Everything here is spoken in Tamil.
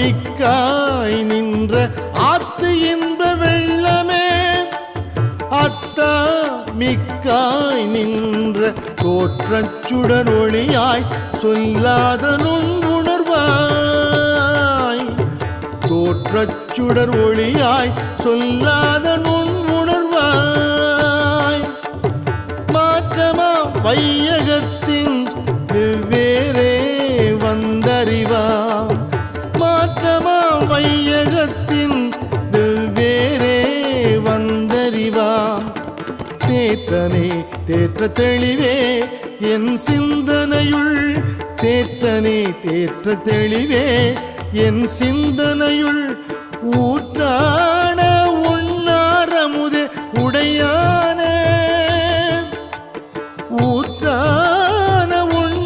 மிக்காய் நின்ற ஆற்று இன்ப வெள்ளமே. அத்தா மிக்காய் நின்ற தோற்றச்சுடர் ஒளியாய் சொல்லாத நுண்ணுணர்வாய். தோற்றச்சுடர் ஒளியாய் சொல்லாத நுண்ணுணர்வாய். மாற்றமா வையகத்தில் தேற்றனே தேற்ற தெளிவே என் சிந்தனையுள் தேற்றனே தேற்ற தெளிவே என் சிந்தனையுள்